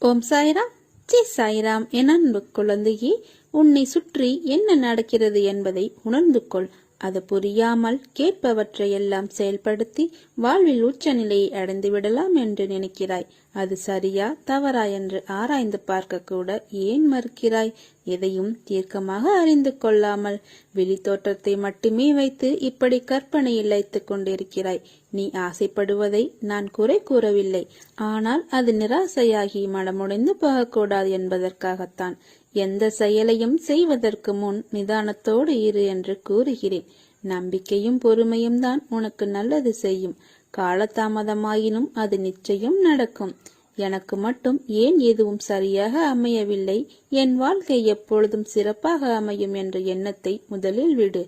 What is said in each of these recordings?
ஓம் சாய்ராம். ஜி சாய்ராம் என் அன்பு குழந்தையே உன்னை சுற்றி என்ன நடக்கிறது என்பதை உணர்ந்து கொள். அது புரியாமல் கேட்பவற்றையெல்லாம் செயல்படுத்தி வாழ்வில் உச்ச நிலையை அடைந்து விடலாம் என்று நினைக்கிறாய். அது சரியா தவறா என்று ஆராய்ந்து பார்க்க கூட ஏன் மறுக்கிறாய்? எதையும் தீர்க்கமாக அறிந்து கொள்ளாமல் வெளித்தோற்றத்தை மட்டுமே வைத்து இப்படி கற்பனையில் வைத்துக் கொண்டிருக்கிறாய். நீ ஆசைப்படுவதை நான் குறை கூறவில்லை. ஆனால் அது நிராசையாகி மனமுடைந்து போகக்கூடாது என்பதற்காகத்தான். எந்த செயலையும் செய்வதற்கு முன் நிதானத்தோடு இரு என்று கூறுகிறேன். நம்பிக்கையும் பொறுமையும் தான் உனக்கு நல்லது செய்யும். காலதாமதமாயினும் அது நிச்சயம் நடக்கும். எனக்கு மட்டும் ஏன் எதுவும் சரியாக அமையவில்லை? என் வாழ்க்கை எப்பொழுதும் சிறப்பாக அமையும் என்ற எண்ணத்தை முதலில் விடு.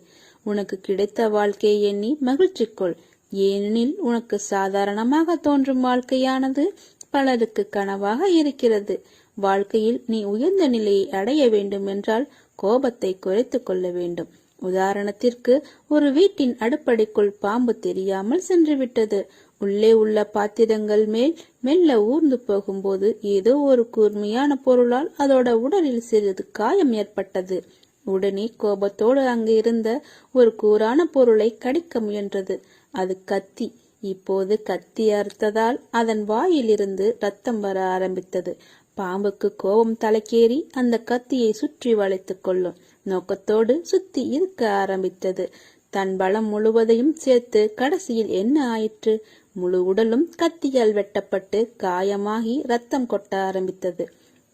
உனக்கு கிடைத்த வாழ்க்கையை எண்ணி மகிழ்ச்சி கொள். ஏனெனில் உனக்கு சாதாரணமாக தோன்றும் வாழ்க்கையானது பலருக்கு கனவாக இருக்கிறது. வாழ்க்கையில் நீ உயர்ந்த நிலையை அடைய வேண்டும் என்றால் கோபத்தை குறைத்துக் கொள்ள வேண்டும். உதாரணத்திற்கு ஒரு வீட்டின் அடுப்படைக்குள் பாம்பு தெரியாமல் சென்றுவிட்டது. உள்ளே உள்ள பாத்திரங்கள் மேல் மெல்ல ஊர்ந்து போகும்போது ஏதோ ஒரு கூர்மையான பொருளால் அதோட உடலில் சிறிது காயம் ஏற்பட்டது. உடனே கோபத்தோடு அங்கு இருந்த ஒரு கூரான பொருளை கடிக்க முயன்றது. அது கத்தி. இப்போது கத்தி அறுத்ததால் அதன் வாயிலிருந்து ரத்தம் வர ஆரம்பித்தது. பாம்புக்கு கோபம் தலைக்கேறி அந்த கத்தியை சுற்றி வளைத்துக் கொள்ளும் நோக்கத்தோடு சுத்தி இருக்க ஆரம்பித்தது. தன் பலம் முழுவதையும் சேர்த்து கடைசியில் என்ன ஆயிற்று? முழு உடலும் கத்தியால் வெட்டப்பட்டு காயமாகி ரத்தம் கொட்ட ஆரம்பித்தது.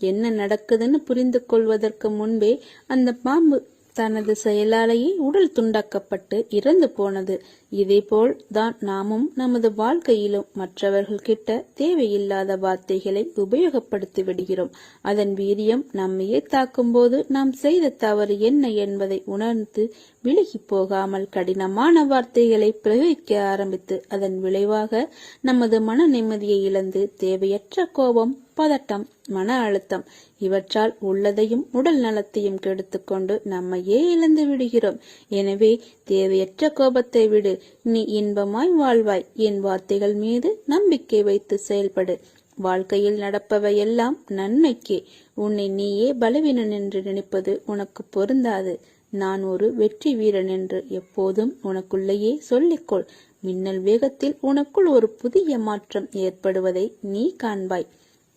என்ன நடக்குதுன்னு புரிந்து கொள்வதற்கு முன்பே அந்த பாம்பு தனது செயலாலேயே உடல் துண்டாக்கப்பட்டு இறந்து போனது. இதேபோல் தான் நாமும் நமது வாழ்க்கையிலும் மற்றவர்கள் கிட்ட தேவையில்லாத வார்த்தைகளை உபயோகப்படுத்தி விடுகிறோம். அதன் வீரியம் நம்மையே தாக்கும்போது நாம் செய்த தவறு என்ன என்பதை உணர்ந்து விலகி போகாமல் கடினமான வார்த்தைகளை பிரயோகிக்க ஆரம்பித்து அதன் விளைவாக நமது மன நிம்மதியை இழந்து தேவையற்ற கோபம் பதட்டம் மன அழுத்தம் இவற்றால் உள்ளதையும் உடல் நலத்தையும் கெடுத்துக்கொண்டு நம்மையே இழந்து விடுகிறோம். எனவே தேவையற்ற கோபத்தை விடு நீ இன்பமாய் வாழ்வாய். என் வார்த்தைகள் மீது நம்பிக்கை வைத்து செயல்படு. வாழ்க்கையில் நடப்பவை எல்லாம் நன்மைக்கே. உன்னை நீயே பலவீனன் என்று நினைப்பது உனக்கு பொருந்தாது. நான் ஒரு வெற்றி வீரன் என்று எப்போதும் உனக்குள்ளேயே சொல்லிக்கொள். மின்னல் வேகத்தில் உனக்குள் ஒரு புதிய மாற்றம் ஏற்படுவதை நீ காண்பாய்.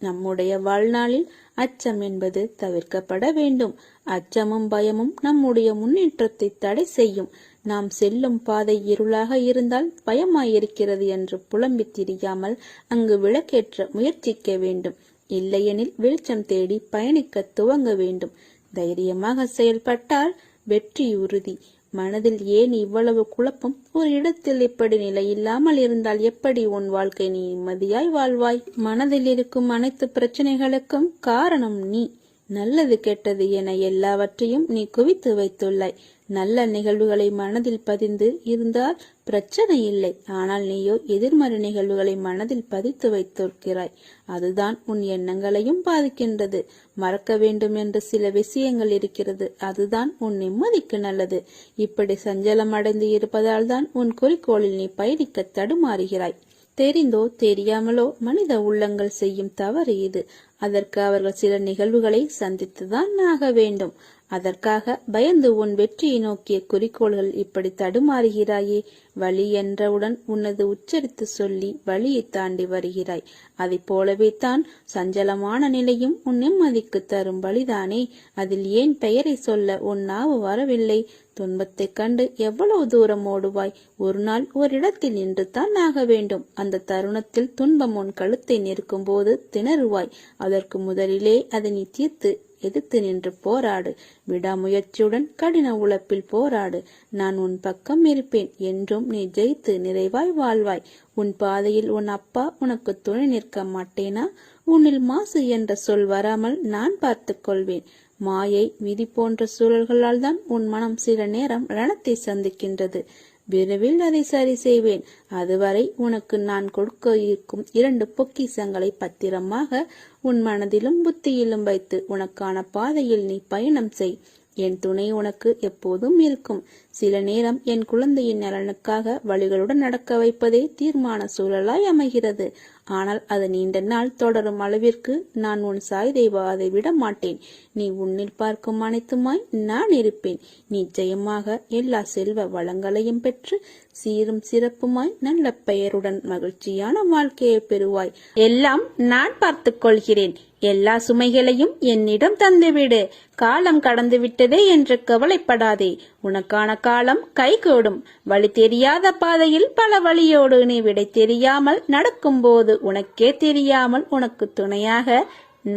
நம்முடைய வாழ்நாளில் அச்சம் என்பது தவிர்க்கப்பட வேண்டும். அச்சமும் பயமும் நம்முடைய முன்னேற்றத்தை தடை செய்யும். நாம் செல்லும் பாதை இருளாக இருந்தால் பயமாயிருக்கிறது என்று புலம்பி திரியாமல் அங்கு விளக்கேற்ற முயற்சிக்க வேண்டும். இல்லையெனில் வெளிச்சம் தேடி பயணிக்க துவங்க வேண்டும். தைரியமாக செயல்பட்டால் வெற்றி உறுதி. மனதில் ஏன் இவ்வளவு குழப்பம்? ஒரு இடத்தில் இப்படி நிலை இல்லாமல் இருந்தால் எப்படி உன் வாழ்க்கை நீ நிம்மதியாய் வாழ்வாய்? மனதில் இருக்கும் அனைத்து பிரச்சனைகளுக்கும் காரணம் நீ. நல்லது கெட்டது என எல்லாவற்றையும் நீ குவித்து வைத்துள்ளாய். நல்ல நிகழ்வுகளை மனதில் பதிந்து இருந்தால் பிரச்சனை இல்லை. ஆனால் நீயோ எதிர்மறை நிகழ்வுகளை மனதில் பதித்து வைத்திருக்கிறாய். அதுதான் உன் எண்ணங்களையும் பாதிக்கின்றது. மறக்க வேண்டும் என்று சில விஷயங்கள் இருக்கிறது. அதுதான் உன் நிம்மதிக்கு நல்லது. இப்படி சஞ்சலம் அடைந்து இருப்பதால் தான் உன் குறிக்கோளில் நீ பயணிக்க தடுமாறுகிறாய். தெரிந்தோ தெரியாமலோ மனித உள்ளங்கள் செய்யும் தவறு இது. அதற்கு அவர்கள் சில நிகழ்வுகளை சந்தித்துதான் ஆக வேண்டும். அதற்காக பயந்து உன் வெற்றியை நோக்கிய குறிக்கோள்கள் இப்படி தடுமாறுகிறாயே வழி என்றவுடன் உன்னது உச்சரித்து சொல்லி வழியை தாண்டி வருகிறாய். அதைப் போலவே தான் சஞ்சலமான நிலையும் உன் நிம்மதிக்கு தரும் வழிதானே. அதில் ஏன் பெயரை சொல்ல உன் நாவு வரவில்லை? துன்பத்தைக் கண்டு எவ்வளவு தூரம் ஓடுவாய்? ஒரு நாள் ஒரு இடத்தில் நின்று தான் ஆக வேண்டும். அந்த தருணத்தில் துன்பம் உன் கழுத்தை நிற்கும் போது திணறுவாய். அதற்கு முதலிலே அதை நீ தீர்த்து எதிர்த்து நின்று போராடு. விடாமுயற்சியுடன் கடின உழைப்பில் போராடு. நான் உன் பக்கம் இருப்பேன். என்றும் நீ ஜெயித்து நிறைவாய் வாழ்வாய். உன் பாதையில் உன் அப்பா உனக்கு துணை நிற்க மாட்டேனா? உன்னில் மாசு என்ற சொல் வராமல் நான் பார்த்துக் கொள்வேன். மாயை விதி போன்ற சூழல்களால் தான் உன் மனம் சில நேரம் ரணத்தை சந்திக்கின்றது. விரைவில் அதை சரி செய்வேன். அதுவரை உனக்கு நான் கொடுக்க இருக்கும் இரண்டு பொக்கிசங்களை பத்திரமாக உன் மனதிலும் புத்தியிலும் வைத்து உனக்கான பாதையில் நீ பயணம் செய். என் துணை உனக்கு எப்போதும் இருக்கும். சில நேரம் என் குழந்தையின் நலனுக்காக வழிகளுடன் நடக்க வைப்பதே தீர்மான சூழலாய் அமைகிறது. ஆனால் அது நீண்ட நாள் தொடரும் அளவிற்கு நான் உன் சாய் தேவா அதை விட மாட்டேன். நீ உன்னில் பார்க்கும் அனைத்துமாய் நான் இருப்பேன். நிச்சயமாக எல்லா செல்வ வளங்களையும் பெற்று சீரும் சிறப்புமாய் நல்ல பெயருடன் மகிழ்ச்சியான வாழ்க்கையை பெறுவாய். எல்லாம் நான் பார்த்துக் கொள்கிறேன். எல்லா சுமைகளையும் என்னிடம் தந்துவிடு. காலம் கடந்து விட்டதே என்று கவலைப்படாதே. உனக்கான காலம் கைகூடும் வழி தெரியாத பாதையில் பல வழியோடு நீ விடை தெரியாமல் நடக்கும்போது உனக்கே தெரியாமல் உனக்கு துணையாக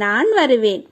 நான் வருவேன்.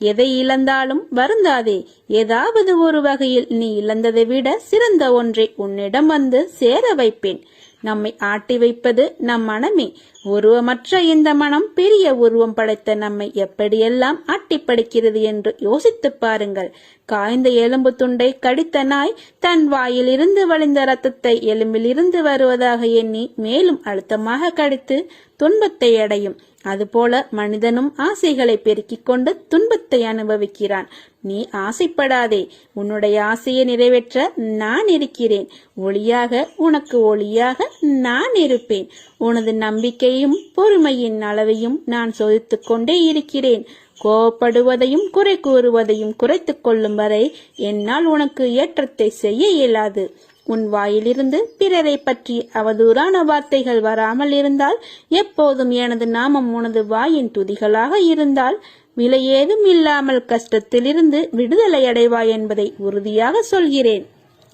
எதை இழந்தாலும் வருந்தாதே. ஏதாவது ஒரு வகையில் நீ இழந்ததை விட சிறந்த ஒன்றை உன்னிடம் வந்து சேர வைப்பேன். நம்மை ஆட்டி வைப்பது நம் மனமே. உருவமற்ற இந்த மனம் பெரிய உருவம் படைத்த நம்மை எப்படியெல்லாம் ஆட்டி படைக்கிறது என்று யோசித்துப் பாருங்கள். காய்ந்த எலும்பு துண்டை கடித்த நாய் தன் வாயிலிருந்து வழிந்த ரத்தத்தை எலும்பிலிருந்து வருவதாக எண்ணி மேலும் அழுத்தமாக கடித்து துன்பத்தை அடையும். அதுபோல மனிதனும் ஆசைகளை பெருக்கிக் கொண்டு துன்பத்தை அனுபவிக்கிறான். நீ ஆசைப்படாதே. உன்னுடைய ஆசையை நிறைவேற்ற நான் இருக்கிறேன். ஒளியாக உனக்கு ஒளியாக நான் இருப்பேன். உனது நம்பிக்கையும் பொறுமையின் அளவையும் நான் சோதித்துக் கொண்டே இருக்கிறேன். கோபப்படுவதையும் குறை கூறுவதையும் குறைத்துக் கொள்ளும் வரை என்னால் உனக்கு ஏற்றத்தை செய்ய இயலாது. உன் வாயிலிருந்து பிறரை பற்றி அவதூறான வார்த்தைகள் வராமல் இருந்தால் எப்போதும் எனது நாமம் உனது வாயின் துதிகளாக இருந்தால் விலை ஏதும் இல்லாமல் கஷ்டத்திலிருந்து விடுதலை அடைவாய் என்பதை உறுதியாக சொல்கிறேன்.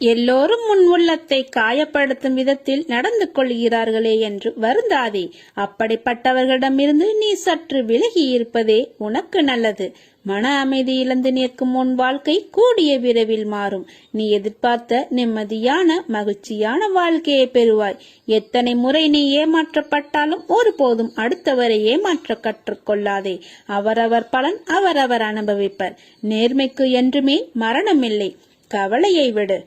எல்லோரும் உன் உள்ளத்தை காயப்படுத்தும் விதத்தில் நடந்து கொள்கிறார்களே என்று வருந்தாதே. அப்படிப்பட்டவர்களிடமிருந்து நீ சற்று விலகி இருப்பதே உனக்கு நல்லது. மன அமைதி இழந்து நிற்கும் உன் வாழ்க்கை கூடிய விரைவில் மாறும். நீ எதிர்பார்த்த நிம்மதியான மகிழ்ச்சியான வாழ்க்கையை பெறுவாய். எத்தனை முறை நீ ஏமாற்றப்பட்டாலும் ஒருபோதும் அடுத்தவரை ஏமாற்ற கற்றுக்கொள்ளாதே. அவரவர் பலன் அவரவர் அனுபவிப்பர். நேர்மைக்கு என்றுமே மரணமில்லை. கவலையை விடு.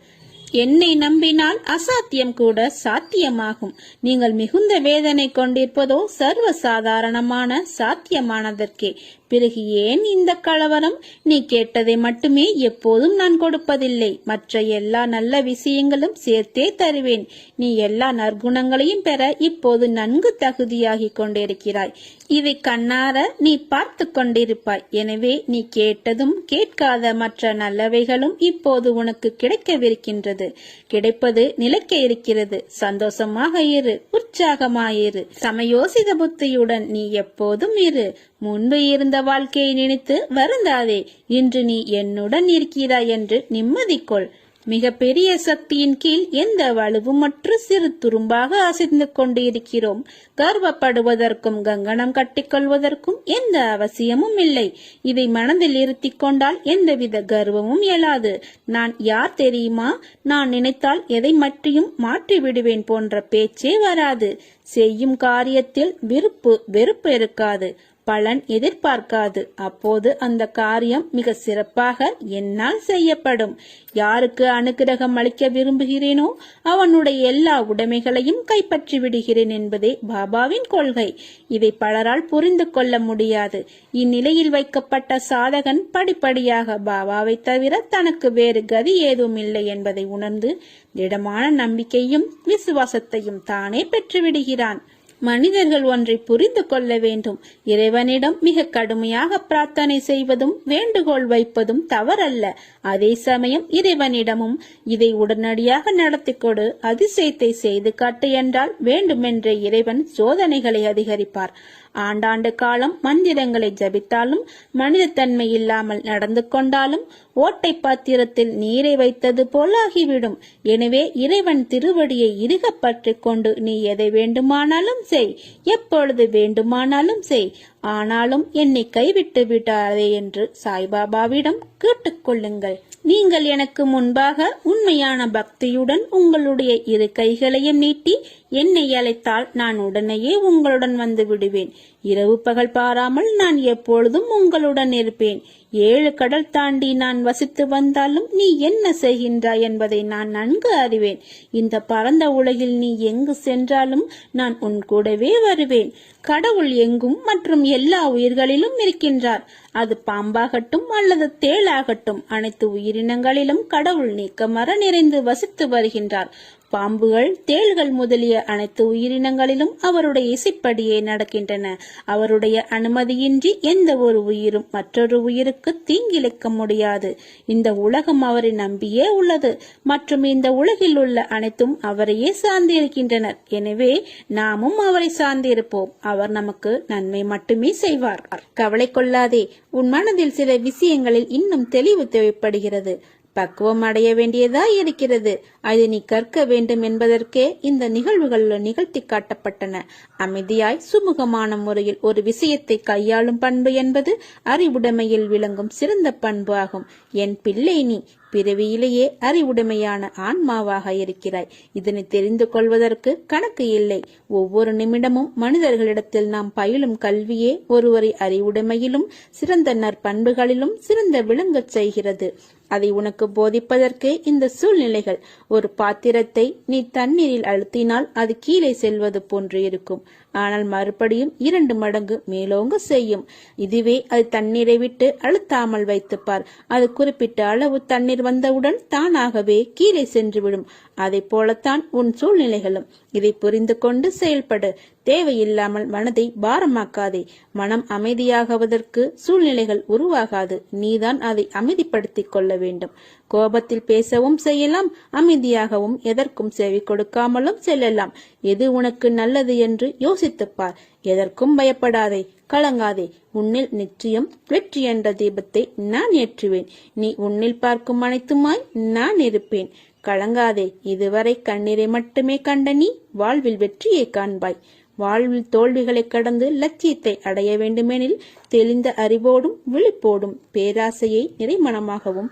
என்னை நம்பினால் அசாத்தியம் கூட சாத்தியமாகும். நீங்கள் மிகுந்த வேதனை கொண்டிருப்பதோ சர்வ சாதாரணமான சாத்தியமானதற்கே. பிறகு ஏன் இந்த கலவரம்? நீ கேட்டதை மட்டுமே எப்போதும் நான் கொடுப்பதில்லை. மற்ற எல்லா நல்ல விஷயங்களும் சேர்த்தே தருவேன். நீ எல்லா நற்குணங்களையும் பெற இப்போது நன்கு தகுதியாகிக் கொண்டிருக்கிறாய். இதை கண்ணார நீ பார்த்து கொண்டிருப்பாய். எனவே நீ கேட்டதும் கேட்காத மற்ற நல்லவைகளும் இப்போது உனக்கு கிடைக்கவிருக்கின்றது. கிடைப்பது நிலைக்க இருக்கிறது. சந்தோஷமாக இரு உற்சாகமாயிரு. சமயோசித புத்தியுடன் நீ எப்போதும் இரு. முன்பு இருந்த வாழ்க்கையை நினைத்து வருந்தாதே. இன்று நீ என்னுடன் இருக்கிறாய் என்று நிம்மதி கொள் மிக பெரிய சக்தியின் கீழ் எந்த வலுவுமற்று சிறு துரும்பாக அசைந்து கொண்டு இருக்கிறோம் கர்வப்படுவதற்கும் கங்கணம் கட்டிக்கொள்வதற்கும் எந்த அவசியமும் இல்லை. இதை மனதில் இருத்தி கொண்டால் எந்தவித கர்வமும் இயலாது. நான் யார் தெரியுமா? நான் நினைத்தால் எதை மற்றியும் மாற்றி விடுவேன் போன்ற பேச்சே வராது. செய்யும் காரியத்தில் விருப்பு வெறுப்பு இருக்காது. பலன் எதிர்பார்க்காது. அப்போது அந்த காரியம் மிக சிறப்பாக என்னால் செய்யப்படும். யாருக்கு அனுகிரகம் அளிக்க விரும்புகிறேனோ அவனுடைய எல்லா உடைமைகளையும் கைப்பற்றி விடுகிறேன் என்பதே பாபாவின் கொள்கை. இதை பலரால் புரிந்து கொள்ள முடியாது. இந்நிலையில் வைக்கப்பட்ட சாதகன் படிப்படியாக பாபாவை தவிர தனக்கு வேறு கதி ஏதும் இல்லை என்பதை உணர்ந்து திடமான நம்பிக்கையும் விசுவாசத்தையும் தானே பெற்றுவிடுகிறான். மனிதர்கள் ஒன்றை புரிந்து கொள்ள வேண்டும். இறைவனிடம் மிக கடுமையாக பிரார்த்தனை செய்வதும் வேண்டுகோள் வைப்பதும் தவறல்ல. அதே சமயம் இறைவனிடமும் இதை உடனடியாக நடத்தி கொடு அதிசயத்தை செய்து காட்டு என்றால் வேண்டுமென்றே இறைவன் சோதனைகளை அதிகரிப்பார். ஆண்டாண்டு காலம் மந்திரங்களை ஜபித்தாலும் மனிதத்தன்மை இல்லாமல் நடந்து கொண்டாலும் ஓட்டை பாத்திரத்தில் நீரை வைத்தது போலாகிவிடும். எனவே இறைவன் திருவடியை இறுக கொண்டு நீ எதை வேண்டுமானாலும் செய். எப்பொழுது வேண்டுமானாலும் செய். ஆனாலும் என்னை கைவிட்டு விட்டாதே என்று சாய்பாபாவிடம் கேட்டுக்கொள்ளுங்கள் நீங்கள் எனக்கு முன்பாக உண்மையான பக்தியுடன் உங்களுடைய இரு கைகளையும் நீட்டி என்னை அழைத்தால் நான் உடனேயே உங்களுடன் வந்து விடுவேன். இரவு பகல் பாராமல் நான் எப்பொழுதும் உங்களுடன் இருப்பேன். ஏழு கடல் தாண்டி நான் வசித்து வந்தாலும் நீ என்ன செய்கின்றாய் என்பதை நான் நன்கு அறிவேன். இந்த பரந்த உலகில் நீ எங்கு சென்றாலும் நான் உன் கூடவே வருவேன். கடவுள் எங்கும் மற்றும் எல்லா உயிர்களிலும் இருக்கின்றார். அது பாம்பாகட்டும் அல்லது தேளாகட்டும் அனைத்து உயிரினங்களிலும் கடவுள் நீக்கமர நிறைந்து வசித்து வருகின்றார். பாம்புகள் தேள்கள் முதலிய அனைத்து உயிரினங்களிலும் அவருடைய இசைப்படியே நடக்கின்றன. அவருடைய அனுமதியின்றி எந்த ஒரு உயிரும் மற்றொரு உயிருக்கு தீங்கிழைக்க முடியாது. இந்த உலகம் அவரை நம்பியே உள்ளது. மற்றும் இந்த உலகில் உள்ள அனைத்தும் அவரையே சார்ந்திருக்கின்றனர். எனவே நாமும் அவரை சார்ந்திருப்போம். அவர் நமக்கு நன்மை மட்டுமே செய்வார். கவலை கொள்ளாதே. உன் மனதில் சில விஷயங்களில் இன்னும் தெளிவு தேவைப்படுகிறது. பக்குவம் அடைய வேண்டியதா இருக்கிறது. அதை நீ கற்க வேண்டும் என்பதற்கே இந்த நிகழ்வுகள் நிகழ்த்தி காட்டப்பட்டன. அமைதியாய் சுமூகமான முறையில் ஒரு விஷயத்தை கையாளும் பண்பு என்பது அறிவுடைமையில் விளங்கும் சிறந்த பண்பு ஆகும். என் பிள்ளை நீ பிறவியிலேயே அறிவுடைமையான ஆன்மாவாக இருக்கிறாய். இதனை தெரிந்து கொள்வதற்கு கணக்கு இல்லை. ஒவ்வொரு நிமிடமும் மனிதர்களிடத்தில் நாம் பயிலும் கல்வியே ஒருவரை அறிவுடைமையிலும் சிறந்த நற்பண்புகளிலும் சிறந்த விளங்கச் செய்கிறது. அதை உனக்கு போதிப்பதற்கே இந்த சூழ்நிலைகள் ஒரு பாத்திரத்தை நீ தண்ணீரில் அழுத்தினால் அது கீழே செல்வது போன்று இருக்கும். ஆனால் மறுபடியும் இரண்டு மடங்கு மேலோங்க செய்யும். இதுவே அது தண்ணீரை விட்டு அழுத்தாமல் வைத்துப்பார். அது குறிப்பிட்ட அளவு தண்ணீர் வந்தவுடன் தானாகவே கீழே சென்றுவிடும். அதை போலத்தான் உன் சூழ்நிலைகளும். இதை புரிந்து கொண்டு செயல்படு. தேவையில்லாமல் மனதை பாரமாக்காதே. மனம் அமைதியாகுவதற்கு சூழ்நிலைகள் உருவாகாது. நீதான் அதை அமைதிப்படுத்திக் கொள்ள வேண்டும். கோபத்தில் பேசவும் செய்யலாம் அமைதியாகவும் எதற்கும் செவி கொடுக்காமலும் செல்லலாம். எது உனக்கு நல்லது என்று யோசித்துப் பார் எதற்கும் பயப்படாதே கலங்காதே. உன்னில் நிச்சயம் வெற்றி என்ற தீபத்தை நான் ஏற்றுவேன். நீ உன்னில் பார்க்கும் அனைத்துமாய் நான் இருப்பேன். கலங்காதே இதுவரை கண்ணீரை மட்டுமே கண்ட நீ வாழ்வில் வெற்றியை காண்பாய். வாழ்வில் தோல்விகளை கடந்து லட்சியத்தை அடைய வேண்டுமெனில் தெளிந்த அறிவோடும் விழிப்போடும் பேராசையை நிறைமணமாகவும்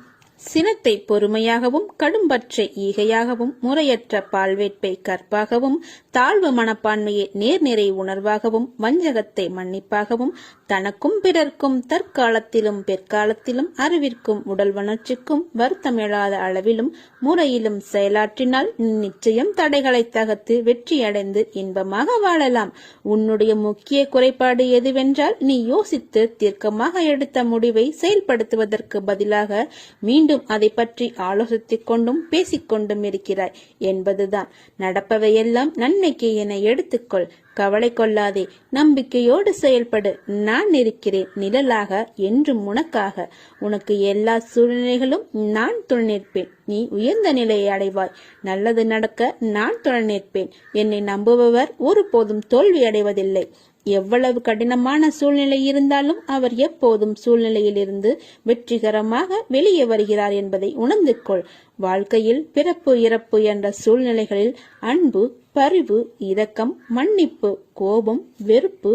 சினத்தை பொறுமையாகவும் கடும்பற்றை ஈகையாகவும் முறையற்ற பால்வேட்பை கற்பாகவும் தாழ்வு மனப்பான்மையை நேர்நிறை உணர்வாகவும் வஞ்சகத்தை மன்னிப்பாகவும் தனக்கும் பிறர்க்கும் தற்காலத்திலும் பிற்காலத்திலும் அறிவிற்கும் உடல் வளர்ச்சிக்கும் வருத்தமிழாத அளவிலும் முறையிலும் செயலாற்றினால் நிச்சயம் தடைகளை தகர்த்து வெற்றியடைந்து இன்பமாக வாழலாம். உன்னுடைய முக்கிய குறைபாடு எதுவென்றால் நீ யோசித்து தீர்க்கமாக எடுத்த முடிவை செயல்படுத்துவதற்கு பதிலாக மீண்டும் அதை பற்றி ஆலோசித்துக் கொண்டும் பேசிக்கொண்டும் இருக்கிறாய் என்பதுதான். நடப்பவையெல்லாம் நன்மைக்கு என எடுத்துக்கொள். கவலை கொள்ளாதே நம்பிக்கையோடு செயல்படு. நான் இருக்கிறேன் நிழலாக என்றும் உனக்காக. உனக்கு எல்லா சூழ்நிலைகளும் நான் துணைநிற்பேன் நீ உயர்ந்த நிலையை அடைவாய். நல்லது நடக்க நான் துணைநிற்பேன் என்னை நம்புபவர் ஒருபோதும் தோல்வி அடைவதில்லை. எவ்வளவு கடினமான சூழ்நிலை இருந்தாலும் அவர் எப்போதும் சூழ்நிலையிலிருந்து வெற்றிகரமாக வெளியே வருகிறார் என்பதை உணர்ந்து கொள். வாழ்க்கையில் பிறப்பு இறப்பு என்ற சூழ்நிலைகளில் அன்பு பரிவு இரக்கம் மன்னிப்பு கோபம் வெறுப்பு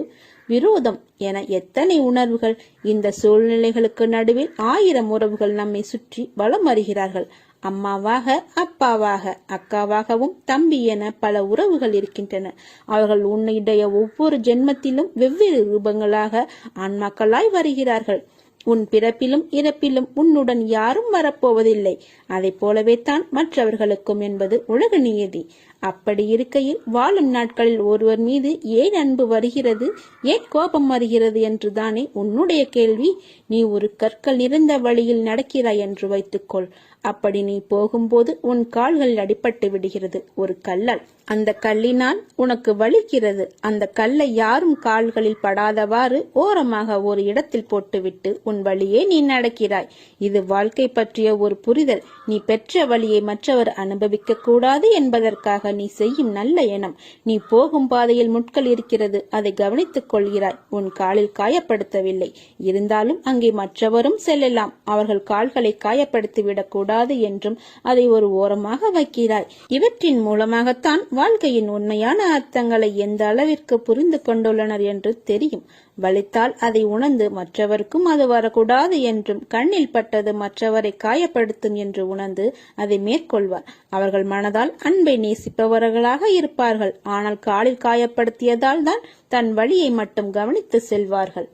விரோதம் என எத்தனை உணர்வுகள் இந்த சூழ்நிலைகளுக்கு நடுவில் ஆயிரம் உறவுகள் நம்மை சுற்றி வலம் வருகிறார்கள். அம்மாவாக அப்பாவாக அக்காவாகவும் தம்பி என பல உறவுகள் இருக்கின்றன. அவர்கள் உன்னுடைய ஒவ்வொரு ஜென்மத்திலும் வெவ்வேறு ரூபங்களாக ஆன்மாக்களாய் வருகிறார்கள். உன் பிறப்பிலும் இறப்பிலும் உன்னுடன் யாரும் வரப்போவதில்லை. அதை போலவே தான் மற்றவர்களுக்கும் என்பது உலக நியதி. அப்படி இருக்கையில் வாழும் நாட்களில் ஒருவர் மீது ஏன் அன்பு வருகிறது? ஏன் கோபம் வருகிறது என்று தானே உன்னுடைய கேள்வி. நீ ஒரு கற்கள் நிறைந்த வழியில் நடக்கிறாய் என்று வைத்துக்கொள். அப்படி நீ போகும்போது உன் கால்கள் அடிபட்டு விடுகிறது. ஒரு கல்லால். அந்த கல்லினால் உனக்கு வலிக்கிறது. அந்த கல்லை யாரும் கால்களில் படாதவாறு ஓரமாக ஒரு இடத்தில் போட்டுவிட்டு உன் வழியே நீ நடக்கிறாய். இது வாழ்க்கை பற்றிய ஒரு புரிதல். நீ பெற்ற வழியை மற்றவர் அனுபவிக்க கூடாது என்பதற்காக நீ செய்யும் நல்ல எண்ணம். நீ போகும் பாதையில் முட்கள் இருக்கிறது அதை கவனித்துக் கொள்கிறாய். உன் காலில் காயப்படுத்தவில்லை. இருந்தாலும் அங்கே மற்றவரும் செல்லலாம். அவர்கள் கால்களை காயப்படுத்திவிடக் கூடாது என்றும் அதை ஒரு ஓரமாக வைக்கிறாய். இவற்றின் மூலமாகத்தான் வாழ்க்கையின் உண்மையான அர்த்தங்களை எந்த அளவிற்கு புரிந்து கொண்டுள்ளனர் என்று தெரியும். வலித்தால் அதை உணர்ந்து மற்றவருக்கும் அது வரக்கூடாது என்றும் கண்ணில் பட்டது மற்றவரை காயப்படுத்தும் என்று உணர்ந்து அதை மேற்கொள்வார். அவர்கள் மனதால் அன்பை நேசிப்பவர்களாக இருப்பார்கள். ஆனால் காலில் காயப்படுத்தியதால் தான் தன் வழியை மட்டும் கவனித்து செல்வார்கள்.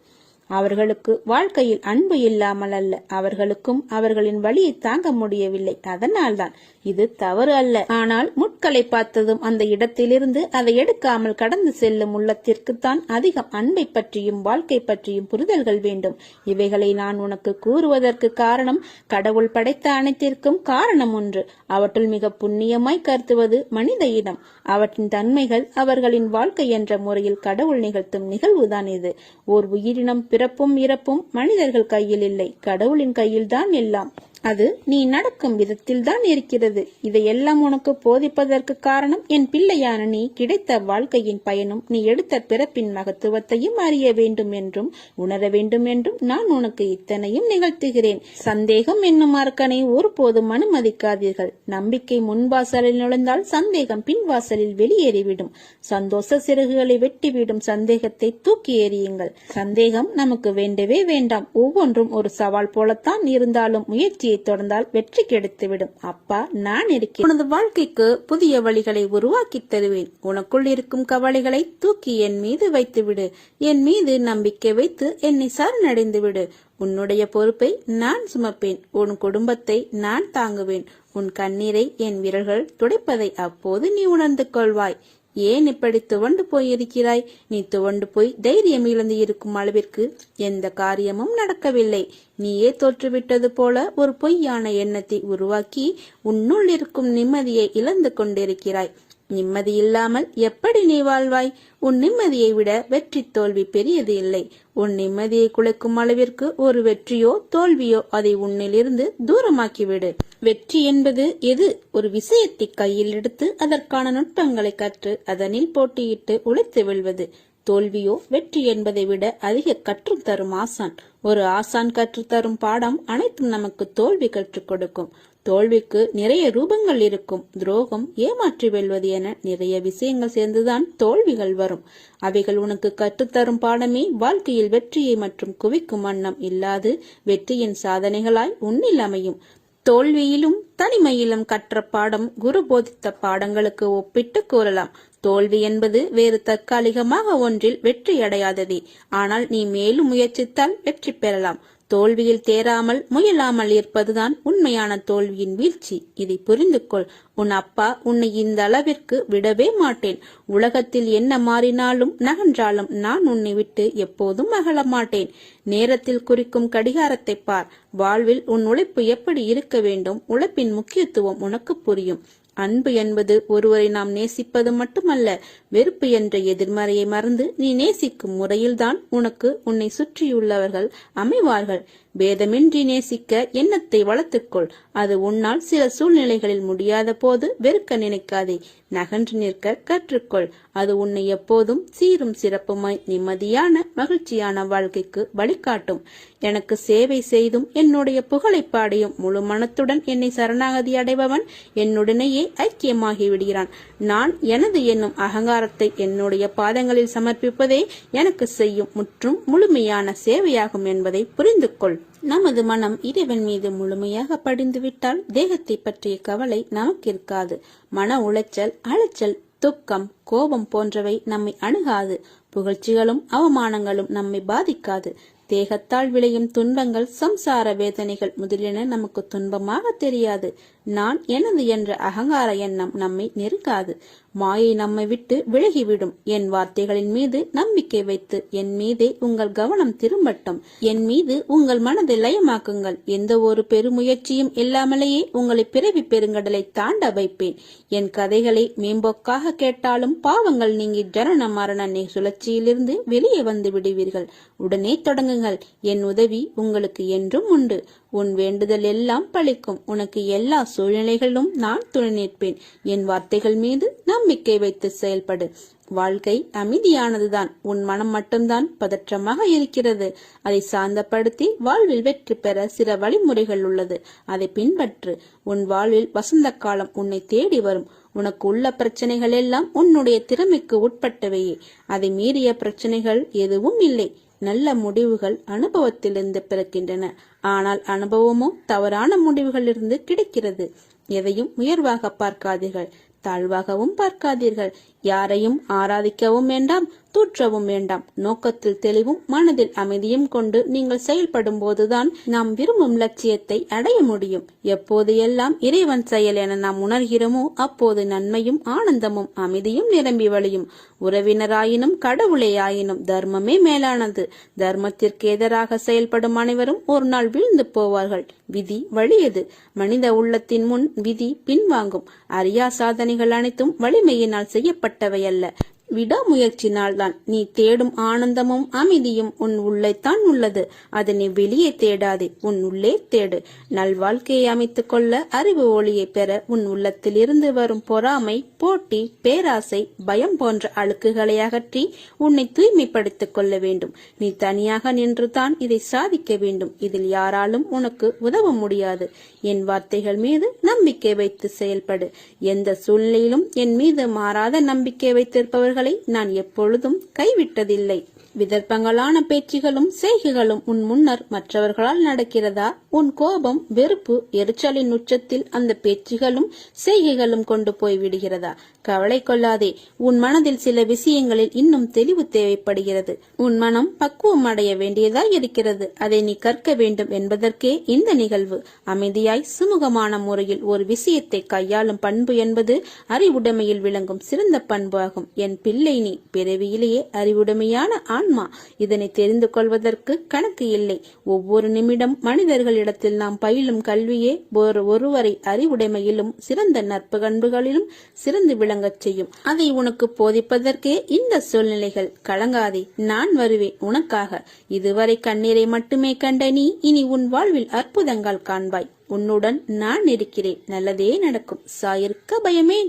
அவர்களுக்கு வாழ்க்கையில் அன்பு இல்லாமல் அல்ல. அவர்களுக்கும் அவர்களின் வழியை தாங்க முடியவில்லை. அதனால்தான் இது தவறு அல்ல. ஆனால் முட்களை பார்த்ததும் அந்த இடத்திலிருந்து அதை எடுக்காமல் கடந்து செல்லும் உள்ளத்திற்குத்தான் அதிகம் அன்பை பற்றியும் வாழ்க்கை பற்றியும் புரிதல்கள் வேண்டும். இவைகளை நான் உனக்கு கூறுவதற்கு காரணம் கடவுள் படைத்த அனைத்திற்கும் காரணம் ஒன்று. அவற்றுள் மிக புண்ணியமாய் கருத்துவது மனித இனம். அவற்றின் தன்மைகள் அவர்களின் வாழ்க்கை என்ற முறையில் கடவுள் நிகழ்த்தும் நிகழ்வுதான் இது. ஓர் உயிரினம் பிறப்பும் இறப்பும் மனிதர்கள் கையில் இல்லை. கடவுளின் கையில்தான் எல்லாம். அது நீ நடக்கும் விதத்தில் தான் இருக்கிறது. இதையெல்லாம் உனக்கு போதிப்பதற்கு காரணம் என் பிள்ளையான நீ கிடைத்த வாழ்க்கையின் பயனும் நீ எடுத்த பிறப்பின் மகத்துவத்தையும் அறிய வேண்டும் என்றும் உணர வேண்டும் என்றும் நான் உனக்கு இத்தனையும் நிகழ்த்துகிறேன். சந்தேகம் என்னும் அரக்கனை ஒருபோதும் அனுமதிக்காதீர்கள். நம்பிக்கை முன்வாசலில் நுழைந்தால் சந்தேகம் பின்வாசலில் வெளியேறிவிடும். சந்தோஷ சிறகுகளை வெட்டிவிடும் சந்தேகத்தை தூக்கி எறியுங்கள். சந்தேகம் நமக்கு வேண்டவே வேண்டாம். ஒவ்வொன்றும் ஒரு சவால் போலத்தான் இருந்தாலும் முயற்சியை தொடர்ந்தால் வெற்றி கிடைத்துவிடும். அப்பா நான் இருக்கிறேன். உனது வாழ்க்கைக்கு புதிய வழிகளை உருவாக்கி தருவேன். உனக்குள் இருக்கும் கவலைகளை தூக்கி என் மீது வைத்துவிடு. என் மீது நம்பிக்கை வைத்து என்னை சரணடைந்து விடு உன்னுடைய பொறுப்பை நான் சுமப்பேன். உன் குடும்பத்தை நான் தாங்குவேன். உன் கண்ணீரை என் விரல்கள் துடைப்பதை அப்போது நீ உணர்ந்து கொள்வாய். ஏன் இப்படி துவண்டு போயிருக்கிறாய்? நீ துவண்டு போய் தைரியம் இழந்து இருக்கும் அளவிற்கு எந்த காரியமும் நடக்கவில்லை. நீயே தோற்றுவிட்டது போல ஒரு பொய்யான எண்ணத்தை உருவாக்கி உன்னுள் இருக்கும் நிம்மதியை இழந்து கொண்டிருக்கிறாய். நிம்மதி இல்லாமல் எப்படி நீ வாழ்வாய்? உன் நிம்மதியை விட வெற்றி தோல்வி பெரியது இல்லை. உன் நிம்மதியை குலைக்கும் அளவிற்கு ஒரு வெற்றியோ தோல்வியோ அதை உன்னிலிருந்து தூரமாக்கிவிடு. வெற்றி என்பது எது? ஒரு விஷயத்தை கையில் எடுத்து அதற்கான நுட்பங்களை கற்று அதனில் போட்டியிட்டு உழைத்து வெல்வது. தோல்வியோ வெற்றி என்பதை விட அதிக கற்றுத்தரும் ஆசான். ஒரு ஆசான் கற்றுத்தரும் பாடம் அனைத்தும் நமக்கு தோல்வி கற்றுக் கொடுக்கும். தோல்விக்கு நிறைய ரூபங்கள் இருக்கும். துரோகம் ஏமாற்றி வெல்வது என நிறைய விஷயங்கள் சேர்ந்துதான் தோல்விகள் வரும். அவைகள் உனக்கு கற்றுத்தரும் பாடமே வாழ்க்கையில் வெற்றியை மற்றும் குவிக்கும் வண்ணம் இல்லாது வெற்றியின் சாதனைகளாய் உன்னில் அமையும். தோல்வியிலும் தனிமையிலும் கற்ற பாடம் குரு போதித்த பாடங்களுக்கு ஒப்பிட்டு கூறலாம். தோல்வி என்பது வேறு தற்காலிகமாக ஒன்றில் வெற்றி அடையாததே. ஆனால் நீ மேலும் முயற்சித்தால் வெற்றி பெறலாம். தோல்வியில் தேராமல் முயலாமல் இருப்பதுதான் உண்மையான தோல்வியின் வீழ்ச்சி. இதை புரிந்து கொள் உன் அப்பா உன்னை இந்த அளவிற்கு விடவே மாட்டேன். உலகத்தில் என்ன மாறினாலும் நகன்றாலும் நான் உன்னை விட்டு எப்போதும் அகல மாட்டேன். நேரத்தில் குறிக்கும் கடிகாரத்தை பார். வாழ்வில் உன் உழைப்பு எப்படி இருக்க வேண்டும்? உழைப்பின் முக்கியத்துவம் உனக்கு புரியும். அன்பு என்பது ஒருவரை நாம் நேசிப்பது மட்டுமல்ல வெறுப்பு என்ற எதிர்மறையை மறந்து நீ நேசிக்கும் முறையில்தான் உனக்கு உன்னை சுற்றியுள்ளவர்கள் அமைவார்கள். பேதமின்றி நேசிக்க எண்ணத்தை வளர்த்துக்கொள். அது உன்னால் சில சூழ்நிலைகளில் முடியாத போது வெறுக்க நினைக்காதே. நகன்று நிற்க கற்றுக்கொள். அது உன்னை எப்போதும் சீரும் சிறப்புமாய் நிம்மதியான மகிழ்ச்சியான வாழ்க்கைக்கு வழிகாட்டும். எனக்கு சேவை செய்தும் என்னுடைய புகழை பாடியும் முழு மனத்துடன் என்னை சரணாகதி அடைபவன் என்னுடனேயே ஐக்கியமாகி விடுகிறான். நான் எனது என்னும் அகங்காரத்தை என்னுடைய பாதங்களில் சமர்ப்பிப்பதே எனக்கு செய்யும் முற்றும் முழுமையான சேவையாகும் என்பதை புரிந்து கொள் நமது மனம் இறைவன் மீது முழுமையாக படிந்துவிட்டால் தேகத்தை பற்றிய கவலை நமக்கு இருக்காது மன உளைச்சல் அலைச்சல் துக்கம் கோபம் போன்றவை நம்மை அணுகாது. புகழ்ச்சிகளும் அவமானங்களும் நம்மை பாதிக்காது. தேகத்தால் விளையும் துன்பங்கள் சம்சார வேதனைகள் முதலியன நமக்கு துன்பமாக தெரியாது. நான் எனது என்ற அகங்கார எண்ணம் நம்மை நெருங்காது மாயை நம்மை விட்டு விலகிவிடும். என் வார்த்தைகளின் மீது நம்பிக்கை வைத்து என் மீதே உங்கள் கவனம் திரும்பட்டும். என் மீது உங்கள் மனதை லயமாக்குங்கள். எந்த ஒரு பெருமுயற்சியும் இல்லாமலேயே உங்களை பிறவி பெருங்கடலை தாண்ட வைப்பேன். என் கதைகளை மேம்போக்காக கேட்டாலும் பாவங்கள் நீங்கி ஜனன மரண சுழற்சியிலிருந்து வெளியே வந்து விடுவீர்கள். உடனே தொடங்குங்கள். என் உதவி உங்களுக்கு என்றும் உண்டு. உன் வேண்டுதல் எல்லாம் பழிக்கும். உனக்கு எல்லா சூழ்நிலைகளிலும் நான் துணை நிற்பேன். என் வார்த்தைகள் மீது நம்பிக்கை வைத்து செயல்படு. வாழ்க்கை அமைதியானதுதான். உன் மனம் மட்டும்தான் பதற்றமாக இருக்கிறது. அதை சாந்தப்படுத்தி வாழ்வில் வெற்றி பெற சில வழிமுறைகள் உள்ளது. அதை பின்பற்று. உன் வாழ்வில் வசந்த காலம் உன்னை தேடி வரும். உனக்கு உள்ள பிரச்சனைகள் எல்லாம் உன்னுடைய திறமைக்கு உட்பட்டவையே. அதை மீறிய பிரச்சனைகள் எதுவும் இல்லை. நல்ல முடிவுகள் அனுபவத்திலிருந்து பிறக்கின்றன. ஆனால் அனுபவமும் தவறான முடிவுகளிலிருந்து கிடைக்கிறது. எதையும் உயர்வாக பார்க்காதீர்கள் தாழ்வாகவும் பார்க்காதீர்கள். யாரையும் ஆராதிக்கவும் வேண்டாம் தூற்றவும் வேண்டாம். நோக்கத்தில் தெளிவும் மனதில் அமைதியும் கொண்டு நீங்கள் செயல்படும் போதுதான் நாம் விரும்பும் லட்சியத்தை அடைய முடியும். எப்போது எல்லாம் இறைவன் செயல் என நாம் உணர்கிறோமோ அப்போது நன்மையும் ஆனந்தமும் அமைதியும் நிரம்பி வழியும். உறவினராயினும் கடவுளேயாயினும் தர்மமே மேலானது. தர்மத்திற்கு எதிராக செயல்படும் அனைவரும் ஒரு நாள் வீழ்ந்து போவார்கள். விதி வழியது. மனித உள்ளத்தின் முன் விதி பின்வாங்கும். அரியா சாதனைகள் அனைத்தும் வலிமையினால் செய்யப்பட்ட ஏற்பட்டவையல்ல விடாமுயற்சினால்தான். நீ தேடும் ஆனந்தமும் அமைதியும் உன் உள்ளேத்தான் உள்ளது. அதனை வெளியே தேடாதே உன் உள்ளே தேடு. நல்வாழ்க்கையை அமைத்துக் கொள்ள அறிவு ஒளியை பெற உன் உள்ளத்தில் இருந்து வரும் பொறாமை போட்டி பேராசை பயம் போன்ற அழுக்குகளை அகற்றி உன்னை தூய்மைப்படுத்திக் கொள்ள வேண்டும். நீ தனியாக நின்றுதான் இதை சாதிக்க வேண்டும். இதில் யாராலும் உனக்கு உதவ முடியாது. என் வார்த்தைகள் மீது நம்பிக்கை வைத்து செயல்படு. எந்த சூழ்நிலையிலும் என் மீது மாறாத நம்பிக்கை வைத்திருப்பவர்கள் நான் எப்பொழுதும் கைவிட்டதில்லை. விதர்ப்பங்களான பேச்சுகளும் செய்கைகளும் உன் முன்னர் மற்றவர்களால் நடக்கிறதா? உன் கோபம் வெறுப்பு எரிச்சலின் உச்சத்தில் அந்த பேச்சுகளும் செய்கைகளும் கொண்டு போய் விடுகிறதா கவலை கொள்ளாதே. உன் மனதில் சில விஷயங்களில் இன்னும் தெளிவு தேவைப்படுகிறது. உன் மனம் பக்குவம் அடைய வேண்டியதாய் இருக்கிறது. அதை நீ கற்க வேண்டும் என்பதற்கே இந்த நிகழ்வு. அமைதியாய் சுமூகமான முறையில் ஒரு விஷயத்தை கையாளும் பண்பு என்பது அறிவுடைமையில் விளங்கும் சிறந்த பண்பு ஆகும் என் பிள்ளை நீ பிறவியிலேயே அறிவுடைமையான ஆன்மா. இதனை தெரிந்து கொள்வதற்கு கணக்கு இல்லை. ஒவ்வொரு நிமிடம் மனிதர்களிடத்தில் நாம் பயிலும் கல்வியே ஒரு ஒருவரை அறிவுடைமையிலும் சிறந்த நற்பு கண்புகளிலும் சிறந்து கலங்கச் செய்யும். அதை உனக்கு போதிப்பதற்கே இந்த சூழ்நிலைகள் கலங்காதே. நான் வருவேன் உனக்காக. இதுவரை கண்ணீரை மட்டுமே கண்ட நீ இனி உன் வாழ்வில் அற்புதங்கள் காண்பாய். உன்னுடன் நான் இருக்கிறேன். நல்லதே நடக்கும். சாயிருக்க பயமேன்